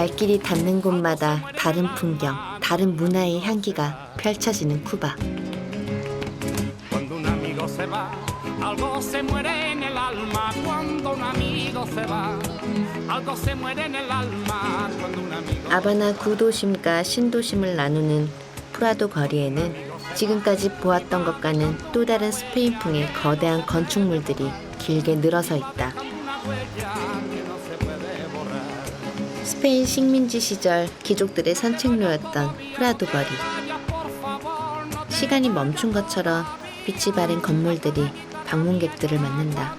발길이 닿는 곳마다 다른 풍경, 다른 문화의 향기가 펼쳐지는 쿠바. 아바나 구도심과 신도심을 나누는 프라도 거리에는 지금까지 보았던 것과는 또 다른 스페인풍의 거대한 건축물들이 길게 늘어서 있다. 스페인 식민지 시절 귀족들의 산책로였던 프라도 거리. 시간이 멈춘 것처럼 빛이 바랜 건물들이 방문객들을 맞는다.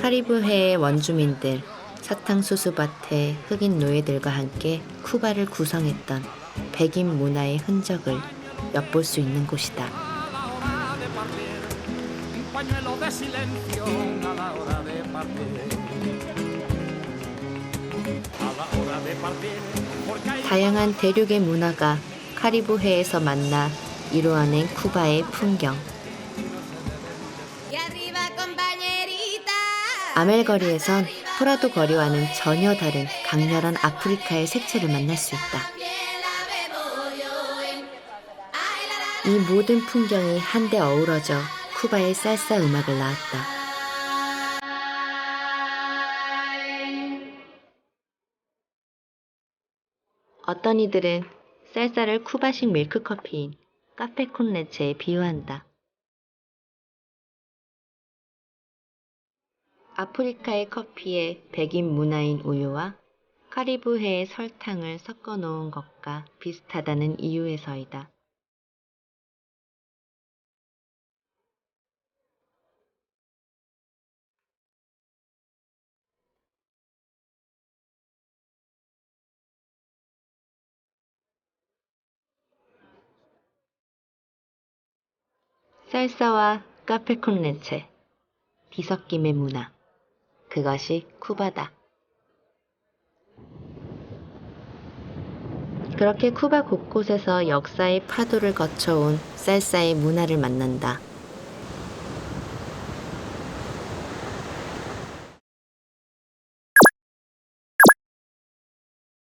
카리브해의 원주민들, 사탕수수밭의 흑인 노예들과 함께 쿠바를 구성했던 백인 문화의 흔적을 엿볼 수 있는 곳이다. Partir, un pañuelo de silencio a la hora de partir. A la hora de partir, porque hay 다양한 대륙의 문화가 카리브해에서 만나 이루어낸 쿠바의 풍경. 아멜거리에선 프라도 거리와는 전혀 다른 강렬한 아프리카의 색채를 만날 수 있다. 이 모든 풍경이 한데 어우러져 쿠바의 살사 음악을 낳았다. 어떤 이들은 쌀쌀을 쿠바식 밀크커피인 카페 콘 레체에 비유한다. 아프리카의 커피에 백인 문화인 우유와 카리브해의 설탕을 섞어 놓은 것과 비슷하다는 이유에서이다. 쌀사와 카페콘레체, 뒤섞임의 문화. 그것이 쿠바다. 그렇게 쿠바 곳곳에서 역사의 파도를 거쳐온 쌀사의 문화를 만난다.